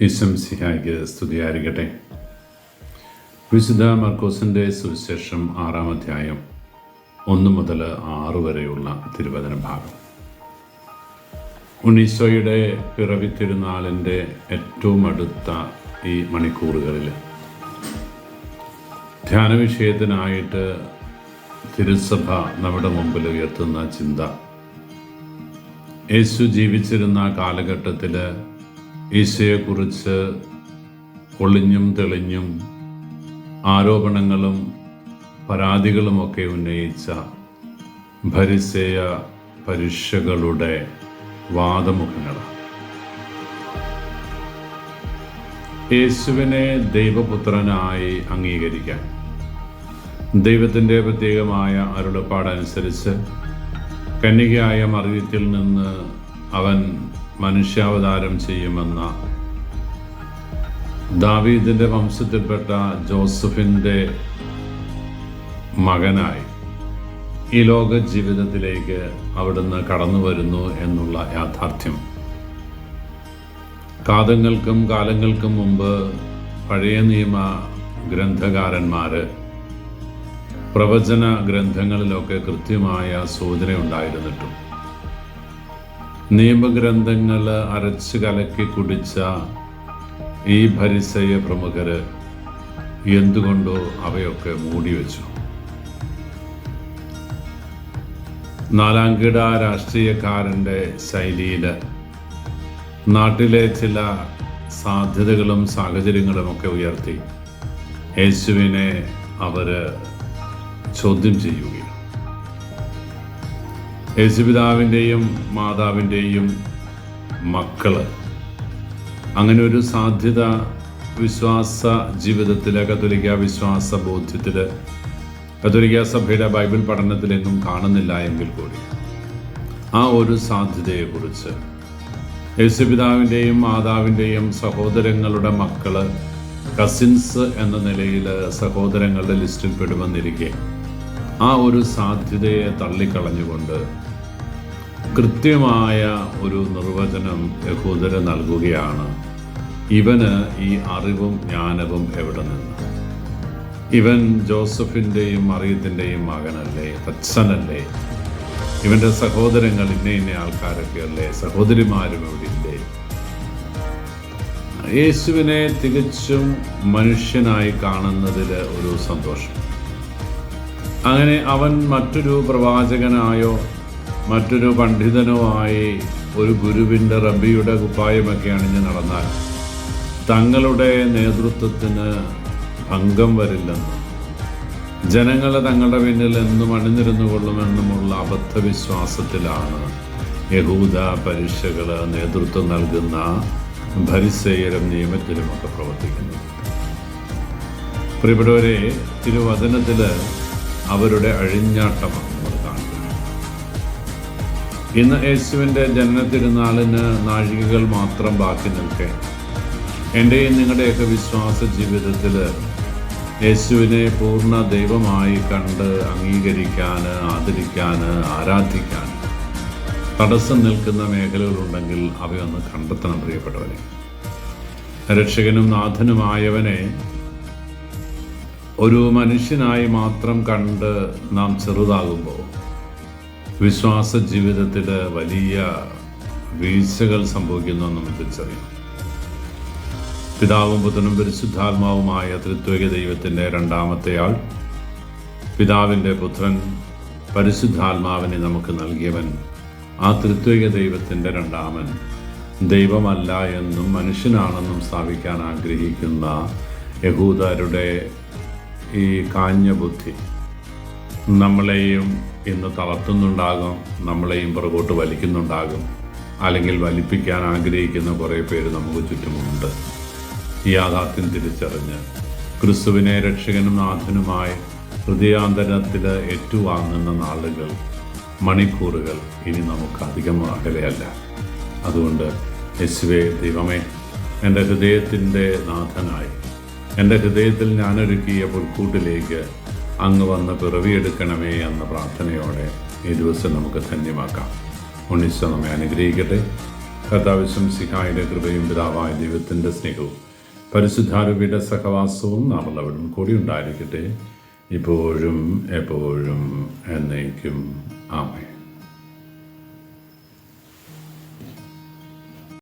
ഈശം സിഹായിക്ക് സ്തുതിയായിരിക്കട്ടെ. വിശുദ്ധ മർക്കോസിന്റെ സുവിശേഷം ആറാം അധ്യായം ഒന്ന് മുതൽ ആറ് വരെയുള്ള തിരുവചന ഭാഗം. ഉണ്ണീശോയുടെ പിറവി തിരുനാളിന്റെ ഏറ്റവും അടുത്ത ഈ മണിക്കൂറുകളിൽ ധ്യാന വിഷയത്തിനായിട്ട് തിരുസഭ നമ്മുടെ മുമ്പിൽ ഉയർത്തുന്ന ചിന്ത. യേശു ജീവിച്ചിരുന്ന കാലഘട്ടത്തിൽ ഈശോയെക്കുറിച്ച് ഒളിഞ്ഞും തെളിഞ്ഞും ആരോപണങ്ങളും പരാതികളുമൊക്കെ ഉന്നയിച്ച ഭരിസേയ പരീക്ഷകളുടെ വാദമുഖങ്ങൾ യേശുവിനെ ദൈവപുത്രനായി അംഗീകരിക്കാൻ ദൈവത്തിന്റെ പ്രത്യേകമായ അരുളപ്പാടനുസരിച്ച് കന്യകയായ മറിയത്തിൽ നിന്ന് അവൻ മനുഷ്യാവതാരം ചെയ്യുമെന്ന. ദാവീദിന്റെ വംശത്തിൽപ്പെട്ട ജോസഫിന്റെ മകനായി ഈ ലോക ജീവിതത്തിലേക്ക് അവിടുന്ന് കടന്നു വരുന്നു എന്നുള്ള യാഥാർത്ഥ്യം. കാതങ്ങൾക്കും കാലങ്ങൾക്കും മുമ്പ് പഴയ നിയമ ഗ്രന്ഥകാരന്മാർ പ്രവചന ഗ്രന്ഥങ്ങളിലൊക്കെ കൃത്യമായ സൂചന ഉണ്ടായിരുന്നിട്ടും നിയമഗ്രന്ഥങ്ങൾ അരച്ച് കലക്കി കുടിച്ച ഈ ഭരിസയ പ്രമുഖർ എന്തുകൊണ്ടോ അവയൊക്കെ മൂടി വച്ചു. നാലാം നാലാംകിട രാഷ്ട്രീയക്കാരന്റെ ശൈലിയിൽ നാട്ടിലെ ചില സാധ്യതകളും സാഹചര്യങ്ങളും ഒക്കെ ഉയർത്തി. യേശുവിനെ അവർ ചോദ്യം ചെയ്യുകയാണ് യേശുപിതാവിന്റെയും മാതാവിന്റെയും മക്കൾ അങ്ങനെ ഒരു സാധ്യത വിശ്വാസ ജീവിതത്തിൽ കത്തോലിക്ക വിശ്വാസ ബോധ്യത്തിൽ കത്തോലിക്ക സഭയുടെ ബൈബിൾ പഠനത്തിലെങ്ങും കാണുന്നില്ല എങ്കിൽ കൂടി ആ ഒരു സാധ്യതയെക്കുറിച്ച് യേശുപിതാവിന്റെയും മാതാവിന്റെയും സഹോദരങ്ങളുടെ മക്കൾ കസിൻസ് എന്ന നിലയിൽ സഹോദരങ്ങളുടെ ലിസ്റ്റിൽ പെടുമെന്നിരിക്കെ ആ ഒരു സാധ്യതയെ തള്ളിക്കളഞ്ഞുകൊണ്ട് കൃത്യമായ ഒരു നിർവചനം യഹൂദര് നൽകുകയാണ്. ഇവന് ഈ അറിവും ജ്ഞാനവും എവിടെ നിന്ന്? ഇവൻ ജോസഫിന്റെയും മറിയത്തിന്റെയും മകനല്ലേ തച്ഛനല്ലേ ഇവന്റെ സഹോദരങ്ങൾ ഇന്ന ഇന്ന ആൾക്കാരൊക്കെ അല്ലേ സഹോദരിമാരും ഇവിടെ ഇല്ലേ? യേശുവിനെ തികച്ചും മനുഷ്യനായി കാണുന്നതിൽ ഒരു സന്തോഷം. അങ്ങനെ അവൻ മറ്റൊരു പ്രവാചകനായോ മറ്റൊരു പണ്ഡിതനോ ആയി ഒരു ഗുരുവിന്റെ റബിയുടെ കുപ്പായമൊക്കെ അണിഞ്ഞ് നടന്നാൽ. തങ്ങളുടെ നേതൃത്വത്തിന് ഭംഗം വരില്ലെന്നും. ജനങ്ങൾ തങ്ങളുടെ പിന്നിൽ എന്നും അണിനിരുന്നു കൊള്ളുമെന്നുമുള്ള അബദ്ധവിശ്വാസത്തിലാണ് യഹൂദ പരീക്ഷകൾ നേതൃത്വം നൽകുന്ന ഭരിസേയരും നിയമത്തിലുമൊക്കെ പ്രവർത്തിക്കുന്നത്. പ്രിയപ്പെട്ടവരെ തിരുവചനത്തിൽ അവരുടെ അഴിഞ്ഞാട്ടമാണ്. ഇന്ന് യേശുവിന്റെ ജനന തിരുനാളിന് നാഴികകൾ മാത്രം ബാക്കി നിൽക്കെ. എന്റെയും നിങ്ങളുടെയൊക്കെ വിശ്വാസ ജീവിതത്തിൽ യേശുവിനെ പൂർണ ദൈവമായി കണ്ട് അംഗീകരിക്കാൻ ആദരിക്കാൻ ആരാധിക്കാൻ തടസ്സം നിൽക്കുന്ന മേഖലകളുണ്ടെങ്കിൽ അവയൊന്ന് കണ്ടെത്തണം പ്രിയപ്പെട്ടവരെ. രക്ഷകനും നാഥനുമായവനെ ഒരു മനുഷ്യനായി മാത്രം കണ്ട് നാം ചെറുതാകുമ്പോൾ വിശ്വാസ ജീവിതത്തിൽ വലിയ വീഴ്ചകൾ സംഭവിക്കുന്നു നമ്മൾ തിരിച്ചറിയാം. പിതാവും പുത്രനും പരിശുദ്ധാത്മാവുമായ ത്രിത്വക ദൈവത്തിന്റെ രണ്ടാമത്തെ ആൾ പിതാവിന്റെ പുത്രൻ പരിശുദ്ധാത്മാവിനെ നമുക്ക് നൽകിയവൻ ആ ത്രിത്വക ദൈവത്തിന്റെ രണ്ടാമൻ. ദൈവമല്ല എന്നും മനുഷ്യനാണെന്നും സ്ഥാപിക്കാൻ ആഗ്രഹിക്കുന്ന യഹൂദരുടെ ഈ കാഞ്ഞ ബുദ്ധി നമ്മളെയും ഇന്ന് തളർത്തുന്നുണ്ടാകും നമ്മളെയും പുറകോട്ട് വലിക്കുന്നുണ്ടാകും. അല്ലെങ്കിൽ വലിപ്പിക്കാൻ ആഗ്രഹിക്കുന്ന കുറേ പേര് നമുക്ക് ചുറ്റുമുണ്ട്. ഈ യാഥാർത്ഥ്യം തിരിച്ചറിഞ്ഞ് ക്രിസ്തുവിനെ രക്ഷകനും നാഥനുമായി ഹൃദയാന്തരത്തിൽ ഏറ്റുവാങ്ങുന്ന നാളുകൾ മണിക്കൂറുകൾ ഇനി നമുക്ക് അധികം അകലെയല്ല. അതുകൊണ്ട് യേശുവേ ദൈവമേ എന്റെ ഹൃദയത്തിന്റെ നാഥനായി എന്റെ ഹൃദയത്തിൽ ഞാനൊരുക്കിയ പുൽക്കൂട്ടിലേക്ക് അങ്ങ് വന്ന് പിറവിയെടുക്കണമേ എന്ന പ്രാർത്ഥനയോടെ ഈ ദിവസം നമുക്ക് ധന്യമാക്കാം. ഉണ്ണിച്ച നമ്മെ അനുഗ്രഹിക്കട്ടെ. കർത്താവിശ്വം സിഹായുടെ കൃപയും പിതാവായ ദൈവത്തിന്റെ സ്നേഹവും പരിശുദ്ധാരൂപിയുടെ സഹവാസവും നാമുള്ളവരും കൂടി ഉണ്ടായിരിക്കട്ടെ. ഇപ്പോഴും എപ്പോഴും എന്നേക്കും. ആമേ